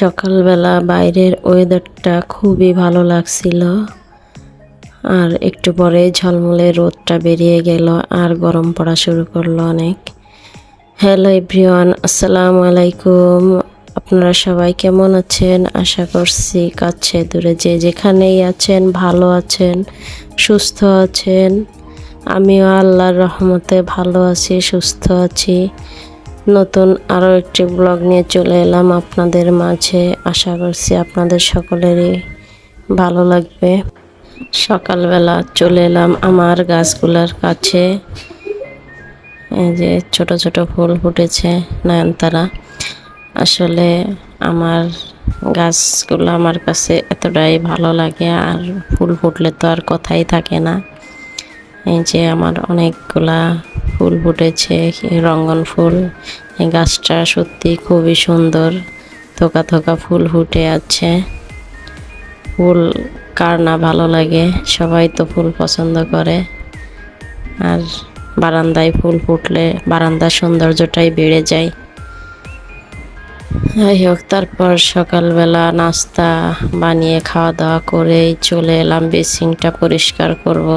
সকালবেলা বাইরের ওয়েদারটা খুবই ভালো লাগছিল। আর একটু পরে ঝলমলে রোদটা বেরিয়ে গেল আর গরম পড়া শুরু করল অনেক। হ্যালো এভরিওয়ান, আসসালামু আলাইকুম। আপনারা সবাই কেমন আছেন? আশা করছি কাছে দূরে যে যেখানেই আছেন, ভালো আছেন, সুস্থ আছেন। আমিও আল্লাহর রহমতে ভালো আছি, সুস্থ আছি। নতুন আরও একটি ব্লগ নিয়ে চলে এলাম আপনাদের মাঝে। আশা করছি আপনাদের সকলেরই ভালো লাগবে। সকালবেলা চলে এলাম আমার গাছগুলোর কাছে। এই যে ছোট ছোট ফুল ফুটেছে নয়নতারা। আসলে আমার গাছগুলো আমার কাছে এতটাই ভালো লাগে আর ফুল ফুটলে তো আর কথাই থাকে না। এই যে আমার অনেকগুলা ফুল ফুটেছে, রঙ্গন ফুল। এই গাছটা সত্যি খুবই সুন্দর। থোকা থোকা ফুল ফুটে আছে। ফুল কার না ভালো লাগে, সবাই তো ফুল পছন্দ করে। আর বারান্দায় ফুল ফুটলে বারান্দার সৌন্দর্যটাই বেড়ে যায়। যাই হোক, তারপর সকালবেলা নাস্তা বানিয়ে খাওয়া দাওয়া করেই চলে এলাম বেসিংটা পরিষ্কার করব।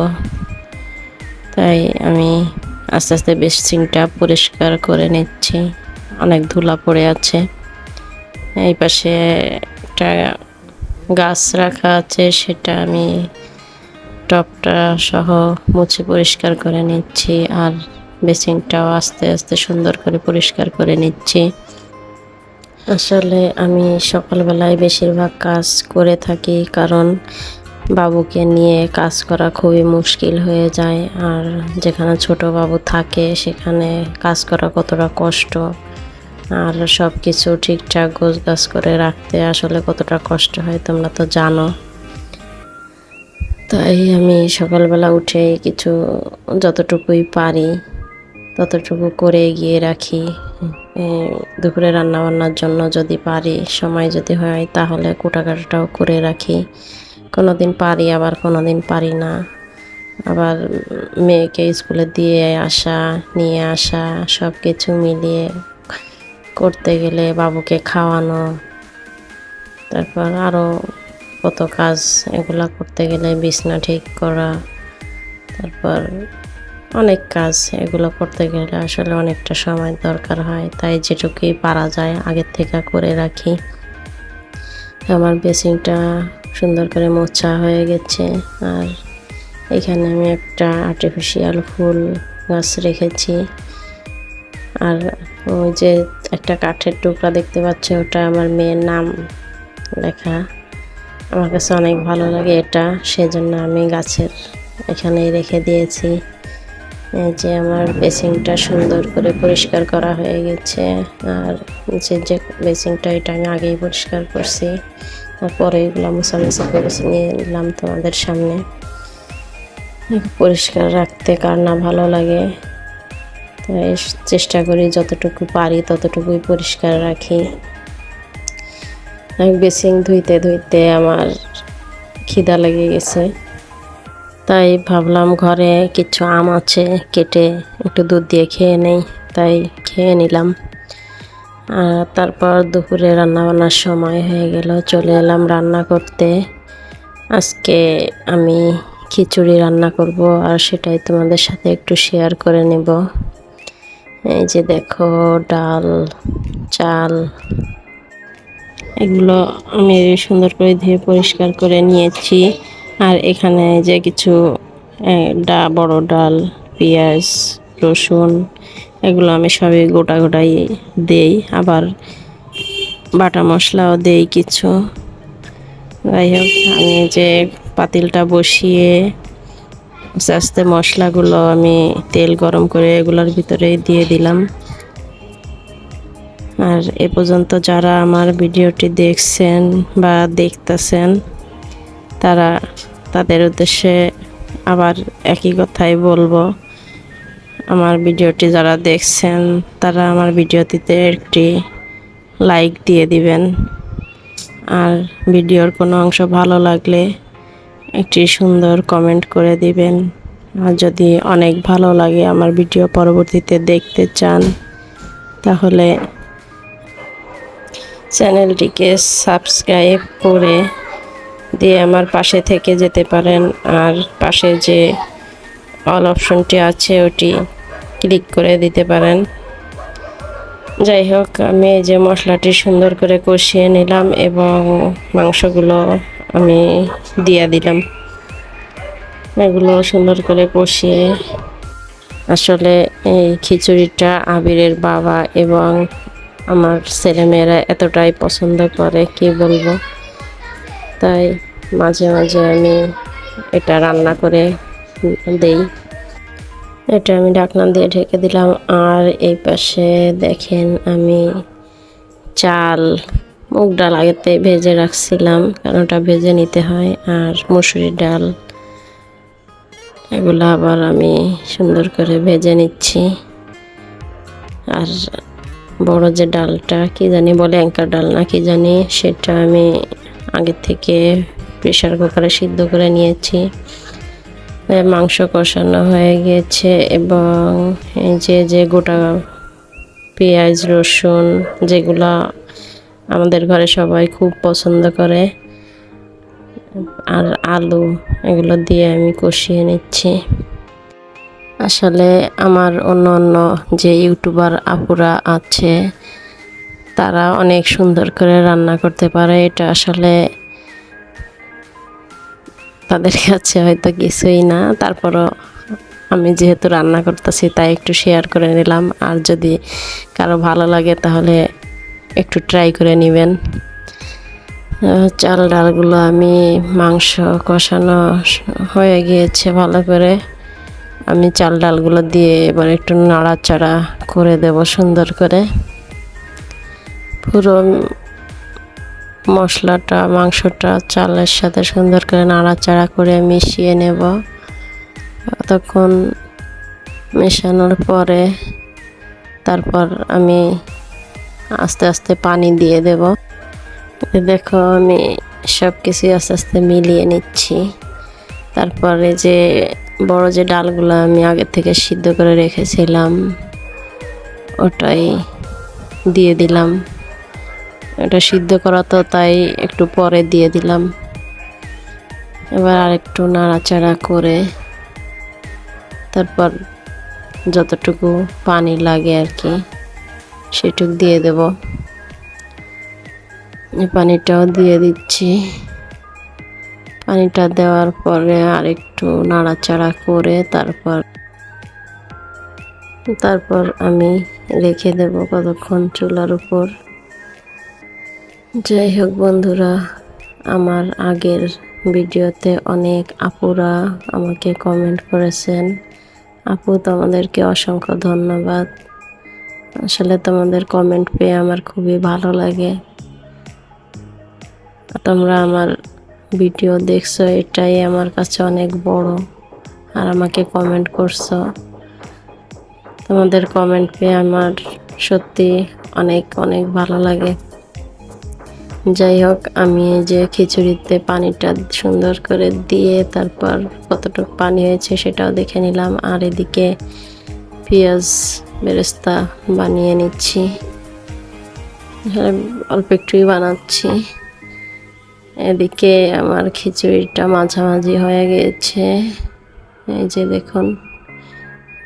তাই আমি আস্তে আস্তে বেসিংটা পরিষ্কার করে নিচ্ছি। অনেক ধুলা পড়ে আছে। এই পাশে একটা গাছ রাখা আছে, সেটা আমি টপটা সহ মুছে পরিষ্কার করে নিচ্ছি আর বেসিংটাও আস্তে আস্তে সুন্দর করে পরিষ্কার করে নিচ্ছি। আসলে আমি সকালবেলায় বেশিরভাগ কাজ করে থাকি কারণ বাবুকে নিয়ে কাজ করা খুবই মুশকিল হয়ে যায়। আর যেখানে ছোট বাবু থাকে, সেখানে কাজ করা কতটা কষ্ট। আর সব কিছু ঠিকঠাক গোছ গাছ করে রাখতে আসলে কতটা কষ্ট হয় তোমরা তো জানো। তাই আমি সকালবেলা উঠে কিছু যতটুকুই পারি, ততটুকু করে গিয়ে রাখি। দুপুরে রান্নাবান্নার জন্য যদি পারি, সময় যদি হয় তাহলে কুটাকাটাটাও করে রাখি। কোনো দিন পারি, আবার কোনো দিন পারি না। আবার মেয়েকে স্কুলে দিয়ে আসা, নিয়ে আসা সব কিছু মিলিয়ে করতে গেলে বাবুকে খাওয়ানো, তারপর আরও কত কাজ, এগুলা করতে গেলে বিছনা ঠিক করা, তারপর অনেক কাজ এগুলো করতে গেলে আসলে অনেকটা সময় দরকার হয়। তাই যেটুকুই পারা যায় আগের থেকে করে রাখি। আমার বেসিংটা সুন্দর করে মোছা হয়ে গেছে। আর এখানে আমি একটা আর্টিফিশিয়াল ফুল গাছ রেখেছি। আর ওই যে একটা কাঠের টুকরা দেখতে পাচ্ছি, ওটা আমার মেয়ের নাম লেখা। আমার কাছে অনেক ভালো লাগে এটা, সেজন্য আমি গাছের এখানেই রেখে দিয়েছি। এই যে আমার বেসিংটা সুন্দর করে পরিষ্কার করা হয়ে গেছে। আর নিচে যে বেসিংটা, এটা আমি আগেই পরিষ্কার করছি। তারপরে এগুলো মোছামুছি করেছি নিয়ে নিলাম তোমাদের সামনে। পরিষ্কার রাখতে কার না ভালো লাগে। তাই চেষ্টা করি যতটুকু পারি ততটুকুই পরিষ্কার রাখি। বেসিং ধুইতে ধুইতে আমার খিদা লেগে গেছে। তাই ভাবলাম ঘরে কিছু আম আছে কেটে একটু দুধ দিয়ে খেয়ে নেই, তাই খেয়ে নিলাম। তারপর দুপুরে রান্না বান্নার সময় হয়ে গেল, চলে এলাম রান্না করতে। আজকে আমি খিচুড়ি রান্না করব আর সেটাই তোমাদের সাথে একটু শেয়ার করে নেব। এই যে দেখো, ডাল, চাল, এগুলো আমি সুন্দর করে ধুয়ে পরিষ্কার করে নিয়েছি। আর এখানে যে কিছু ডা, বড় ডাল, পেঁয়াজ, রসুন এগুলো আমি সবই গোটা গোটাই দেই, আবার বাটা মশলাও দেই কিছু। যাই হোক, আমি যে পাতিলটা বসিয়ে আস্তে আস্তে মশলাগুলো আমি তেল গরম করে এগুলোর ভিতরে দিয়ে দিলাম। আর এ পর্যন্ত যারা আমার ভিডিওটি দেখছেন বা দেখতেছেন, তারা তাদের উদ্দেশ্যে আবার একই কথাই বলব। আমার ভিডিওটি যারা দেখছেন, তারা আমার ভিডিওটিতে একটি লাইক দিয়ে দিবেন। আর ভিডিওর কোনো অংশ ভালো লাগলে একটি সুন্দর কমেন্ট করে দিবেন। আর যদি অনেক ভালো লাগে আমার ভিডিও পরবর্তীতে দেখতে চান, তাহলে চ্যানেলটিকে সাবস্ক্রাইব করে দিয়ে আমার পাশে থেকে যেতে পারেন। আর পাশে যে অল অপশনটি আছে, ওটি ক্লিক করে দিতে পারেন। যাই হোক, আমি এই যে মশলাটি সুন্দর করে কষিয়ে নিলাম এবং মাংসগুলো আমি দিয়ে দিলাম। এগুলো সুন্দর করে কষিয়ে আসলে এই খিচুড়িটা আবিরের বাবা এবং আমার ছেলেমেয়েরা এতটাই পছন্দ করে, কি বলব? তাই মাঝে মাঝে আমি এটা রান্না করে দেই। এটা আমি ঢাকনা দিয়ে ঢেকে দিলাম। আর এই পাশে দেখেন আমি চাল, মুগ ডাল আগেতে ভেজে রাখছিলাম, কারণ ওটা ভেজে নিতে হয়। আর মুসুরির ডাল, এগুলো আবার আমি সুন্দর করে ভেজে নিচ্ছি। আর বড় যে ডালটা, কি জানি বলে অ্যাঙ্কার ডাল না কি জানি, সেটা আমি আগে থেকে প্রেশার কুকারে সিদ্ধ করে নিয়েছি। মাংস কষানো হয়ে গিয়েছে এবং এই যে যে গোটা পেঁয়াজ, রসুন যেগুলো আমাদের ঘরে সবাই খুব পছন্দ করে, আর আলু এগুলো দিয়ে আমি কষিয়ে নিচ্ছি। আসলে আমার অন্য অন্য যে ইউটিউবার আপুরা আছে, তারা অনেক সুন্দর করে রান্না করতে পারে। এটা আসলে তাদের কাছে হয়তো কিছুই না। তারপরও আমি যেহেতু রান্না করতেছি, তাই একটু শেয়ার করে নিলাম। আর যদি কারও ভালো লাগে, তাহলে একটু ট্রাই করে নেবেন। চাল ডালগুলো আমি, মাংস কষানো হয়ে গিয়েছে ভালো করে। আমি চাল ডালগুলো দিয়ে এবার একটু নাড়াচাড়া করে দেব সুন্দর করে। পুরো মশলাটা, মাংসটা চালের সাথে সুন্দর করে নাড়াচাড়া করে মিশিয়ে নেব। তখন মেশানোর পরে তারপর আমি আস্তে আস্তে পানি দিয়ে দেব। দেখো আমি সব কিছুই আস্তে আস্তে মিলিয়ে নিচ্ছি। তারপরে যে বড় যে ডালগুলো আমি আগে থেকে সিদ্ধ করে রেখেছিলাম, ওটাই দিয়ে দিলাম। এটা সিদ্ধ করা তো তাই একটু পরে দিয়ে দিলাম। এবার আরেকটু নাড়াচাড়া করে তারপর যতটুকু পানি লাগে আর কি, সেটুক দিয়ে দেব। পানিটাও দিয়ে দিচ্ছি। পানিটা দেওয়ার পরে আরেকটু নাড়াচাড়া করে তারপর তারপর আমি রেখে দেব কতক্ষণ চুলার উপর। যাই হোক বন্ধুরা, আমার আগের ভিডিওতে অনেক আপুরা আমাকে কমেন্ট করেছেন। আপু, তোমাদেরকে অসংখ্য ধন্যবাদ। আসলে তোমাদের কমেন্ট পেয়ে আমার খুবই ভালো লাগে। তোমরা আমার ভিডিও দেখছ, এটাই আমার কাছে অনেক বড়। আর আমাকে কমেন্ট করছ। তোমাদের কমেন্ট পেয়ে আমার সত্যি অনেক অনেক ভালো লাগে। যাই হোক, আমি এই যে খিচুড়িতে পানিটা সুন্দর করে দিয়ে তারপর কতটুকু পানি হয়েছে সেটাও দেখে নিলাম। আর এদিকে পেঁয়াজ বেরেস্তা বানিয়ে নিচ্ছি। এখানে অল্প একটুই বানাচ্ছি। এদিকে আমার খিচুড়িটা মাঝামাঝি হয়ে গিয়েছে এই যে দেখুন,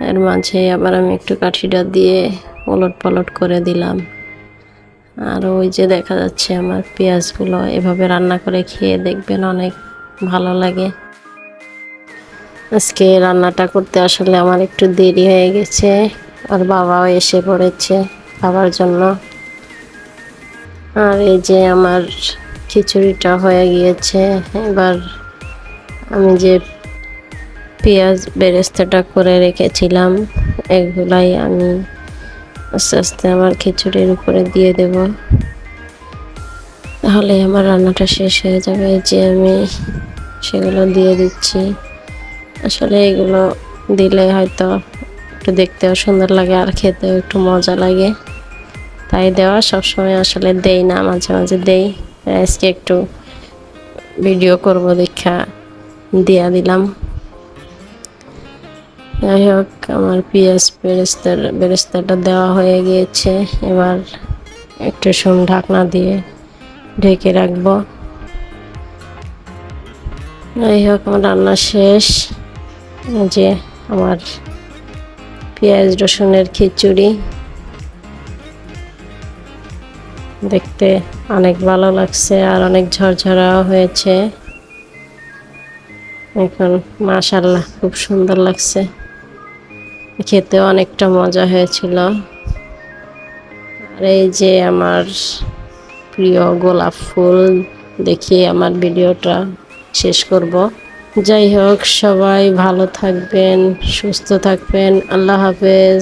এর মাঝে আবার আমি একটু কাঠিটা দিয়ে পলট পলট করে দিলাম। আর ওই যে দেখা যাচ্ছে আমার পেঁয়াজগুলো এভাবে রান্না করে খেয়ে দেখবেন অনেক ভালো লাগে। আজকে রান্নাটা করতে আসলে আমার একটু দেরি হয়ে গেছে, আর বাবাও এসে পড়েছে খাবার জন্য। আর এই যে আমার খিচুড়িটা হয়ে গিয়েছে, এবার আমি যে পেঁয়াজ বেরেস্তাটা করে রেখেছিলাম, এগুলাই আমি আস্তে আস্তে আমার খিচুড়ির উপরে দিয়ে দেব। তাহলে আমার রান্নাটা শেষ হয়ে যাবে। যে আমি সেগুলো দিয়ে দিচ্ছি। আসলে এগুলো দিলে হয়তো একটু দেখতেও সুন্দর লাগে আর খেতেও একটু মজা লাগে। তাই দেওয়া সবসময় আসলে দেই না, মাঝে মাঝে দেই। আজকে একটু ভিডিও করব, দেখা দিয়া দিলাম। যাই হোক, আমার পেঁয়াজ বেরেস্তার, বেরেস্তাটা দেওয়া হয়ে গিয়েছে। এবার একটু সুম ঢাকনা দিয়ে ঢেকে রাখব। যাই হোক, আমার রান্না শেষ। যে আমার পেঁয়াজ রসুনের খিচুড়ি। দেখতে অনেক ভালো লাগছে আর অনেক ঝরঝরাও হয়েছে। এখন মাশাল্লাহ খুব সুন্দর লাগছে। খেতেও অনেকটা মজা হয়েছিল। আর এই যে আমার প্রিয় গোলাপ ফুল দেখি আমার ভিডিওটা শেষ করব। যাই হোক, সবাই ভালো থাকবেন, সুস্থ থাকবেন। আল্লাহ হাফেজ।